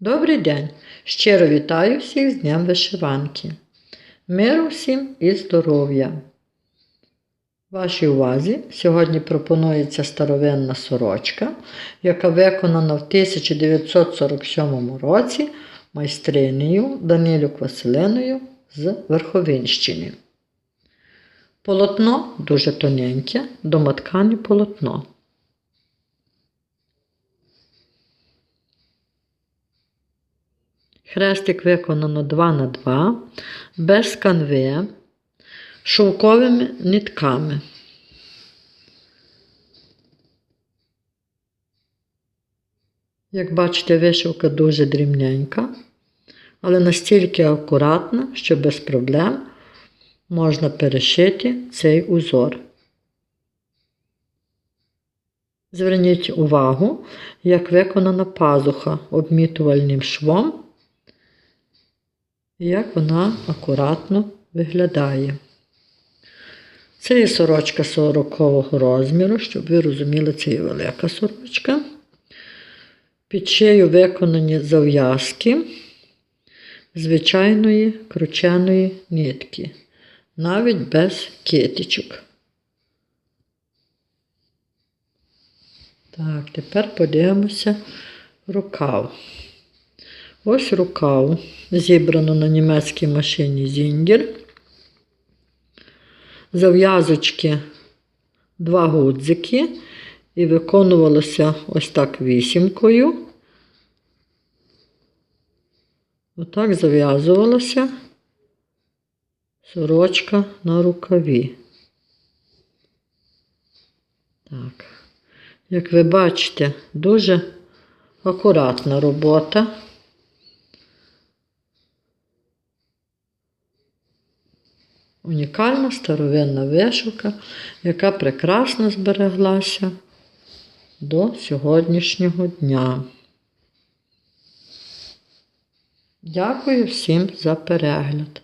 Добрий день! Щиро вітаю всіх з Днем Вишиванки. Миру всім і здоров'я! Вашій увазі сьогодні пропонується старовинна сорочка, яка виконана в 1947 році майстринею Данилюк Василиною з Верховинщини. Полотно дуже тоненьке, домоткане полотно. Хрестик виконано 2 на 2 без канви, шовковими нитками. Як бачите, вишивка дуже дрібненька, але настільки акуратна, що без проблем можна перешити цей узор. Зверніть увагу, як виконана пазуха обмітувальним швом, і як вона акуратно виглядає. Це є сорочка 40-го розміру, щоб ви розуміли, це є велика сорочка. Під шию виконані зав'язки звичайної крученої нитки, навіть без китичок. Так, тепер подивимося рукав. Ось рукав, зібрано на німецькій машині Зіндір. Зав'язочки два гудзики і виконувалося ось так вісімкою. Отак зав'язувалася сорочка на рукаві. Так. Як ви бачите, дуже акуратна робота. Унікальна старовинна вишивка, яка прекрасно збереглася до сьогоднішнього дня. Дякую всім за перегляд.